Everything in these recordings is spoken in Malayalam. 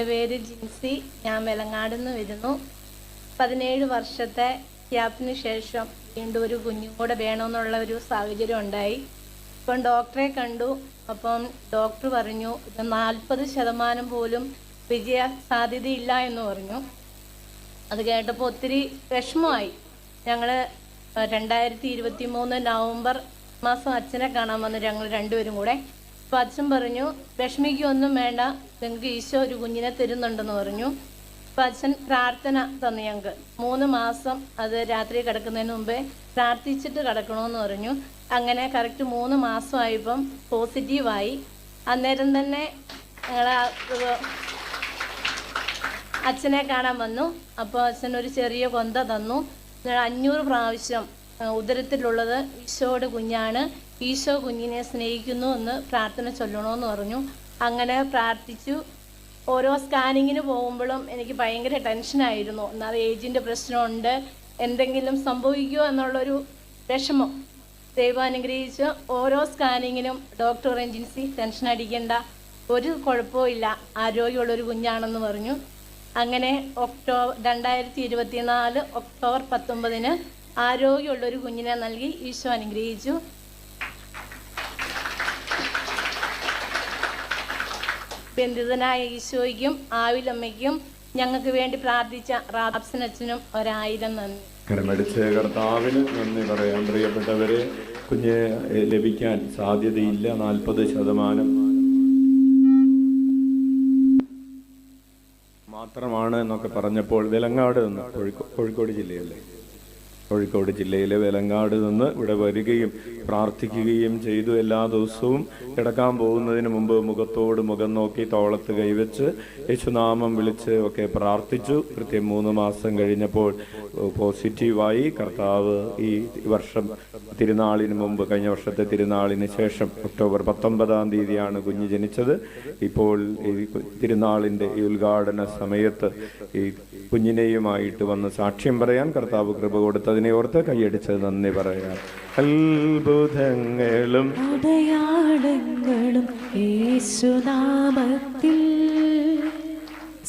എന്റെ പേര് ജിൻസി. ഞാൻ വെലങ്ങാട് നിന്ന് വരുന്നു. പതിനേഴ് വർഷത്തെ ഗ്യാപ്പിന് ശേഷം വീണ്ടും ഒരു കുഞ്ഞും കൂടെ വേണമെന്നുള്ള ഒരു സാഹചര്യം ഉണ്ടായി. ഇപ്പം ഡോക്ടറെ കണ്ടു. അപ്പം ഡോക്ടർ പറഞ്ഞു ഇത് നാൽപ്പത് ശതമാനം പോലും വിജയ സാധ്യതയില്ല എന്ന് പറഞ്ഞു. അത് കേട്ടപ്പോൾ ഒത്തിരി വിഷമമായി. ഞങ്ങൾ രണ്ടായിരത്തി ഇരുപത്തി മൂന്ന് നവംബർ മാസം അച്ഛനെ കാണാൻ വന്നു ഞങ്ങൾ രണ്ടുപേരും കൂടെ അപ്പോൾ അച്ഛൻ പറഞ്ഞു വിഷമിക്കൊന്നും വേണ്ട നിങ്ങൾക്ക് ഈശോ ഒരു കുഞ്ഞിനെ തരുന്നുണ്ടെന്ന് പറഞ്ഞു. അപ്പോൾ അച്ഛൻ പ്രാർത്ഥന തന്നു ഞങ്ങൾക്ക് മൂന്ന് മാസം അത് രാത്രി കിടക്കുന്നതിന് മുമ്പേ പ്രാർത്ഥിച്ചിട്ട് കിടക്കണമെന്ന് പറഞ്ഞു. അങ്ങനെ കറക്റ്റ് മൂന്ന് മാസമായപ്പം പോസിറ്റീവായി അന്നേരം തന്നെ ഞങ്ങൾ അച്ഛനെ കാണാൻ വന്നു. അപ്പോൾ അച്ഛൻ ഒരു ചെറിയ കൊന്ത തന്നു. അഞ്ഞൂറ് പ്രാവശ്യം ഉദരത്തിലുള്ളത് ഈശോയുടെ കുഞ്ഞാണ്. ഈശോ കുഞ്ഞിനെ സ്നേഹിക്കുന്നു എന്ന് പ്രാർത്ഥന ചൊല്ലണമെന്ന് പറഞ്ഞു. അങ്ങനെ പ്രാർത്ഥിച്ചു. ഓരോ സ്കാനിങ്ങിന് പോകുമ്പോഴും എനിക്ക് ഭയങ്കര ടെൻഷനായിരുന്നു എന്നാൽ ഏജിന്റെ പ്രശ്നമുണ്ട്. എന്തെങ്കിലും സംഭവിക്കുമോ എന്നുള്ളൊരു വിഷമം. ദൈവം അനുഗ്രഹിച്ച് ഓരോ സ്കാനിങ്ങിനും ഡോക്ടർ റെഞ്ചിൻസി ടെൻഷൻ അടിക്കേണ്ട. ഒരു കുഴപ്പവും ഇല്ല. ആരോഗ്യമുള്ളൊരു കുഞ്ഞാണെന്ന് പറഞ്ഞു. അങ്ങനെ ഒക്ടോബർ രണ്ടായിരത്തി ഇരുപത്തിനാല് ഒക്ടോബർ പത്തൊമ്പതിന് ആരോഗ്യമുള്ളൊരു കുഞ്ഞിനെ നൽകി ഈശോ അനുഗ്രഹിച്ചു. ബന്ധിതനായ ഈശോയ്ക്കും ആവിലമ്മയ്ക്കും ഞങ്ങൾക്ക് വേണ്ടി പ്രാർത്ഥിച്ച റാബ്സനച്ഛനും ഒരായിരം നന്ദി. കരമടിച്ച് കർത്താവിന് നന്ദി പറയാം. പ്രിയപ്പെട്ടവരെ കുഞ്ഞ് ലഭിക്കാൻ സാധ്യതയില്ല. നാൽപ്പത് ശതമാനം മാത്രമാണ് എന്നൊക്കെ പറഞ്ഞപ്പോൾ വിലങ്ങാട് നിന്ന് കോഴിക്കോ- കോഴിക്കോട് ജില്ലയല്ലേ? കോഴിക്കോട് ജില്ലയിലെ വെലങ്ങാട് നിന്ന് ഇവിടെ വരികയും പ്രാർത്ഥിക്കുകയും ചെയ്തു എല്ലാ ദിവസവും. കിടക്കാൻ പോകുന്നതിന് മുമ്പ് മുഖത്തോട് മുഖം നോക്കി തോളത്ത് കൈവച്ച് യേശുനാമം വിളിച്ച് ഒക്കെ പ്രാർത്ഥിച്ചു. കൃത്യം മൂന്ന് മാസം കഴിഞ്ഞപ്പോൾ പോസിറ്റീവായി. കർത്താവ് ഈ വർഷം തിരുനാളിന് മുമ്പ് കഴിഞ്ഞ വർഷത്തെ തിരുനാളിന് ശേഷം ഒക്ടോബർ പത്തൊമ്പതാം തീയതിയാണ് കുഞ്ഞ് ജനിച്ചത്. ഇപ്പോൾ ഈ തിരുനാളിന്റെ ഈ ഉദ്ഘാടന സമയത്ത് ഈ കുഞ്ഞിനെയുമായിട്ട് വന്ന് സാക്ഷ്യം പറയാൻ കർത്താവ് കൃപ കൊടുത്തതിനെ ഓർത്ത് കൈയടിച്ച് നന്ദി പറയാം. അത്ഭുതങ്ങളും അടയാളങ്ങളും യേശുനാമത്തിൽ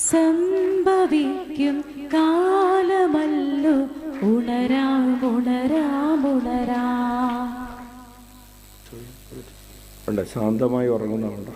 സംഭവിക്കും കാലമല്ലോ. ഉണരാം ഉണരാം ഉണരാം. ഉണ്ട് ശാന്തമായി ഉറങ്ങുന്നുണ്ട്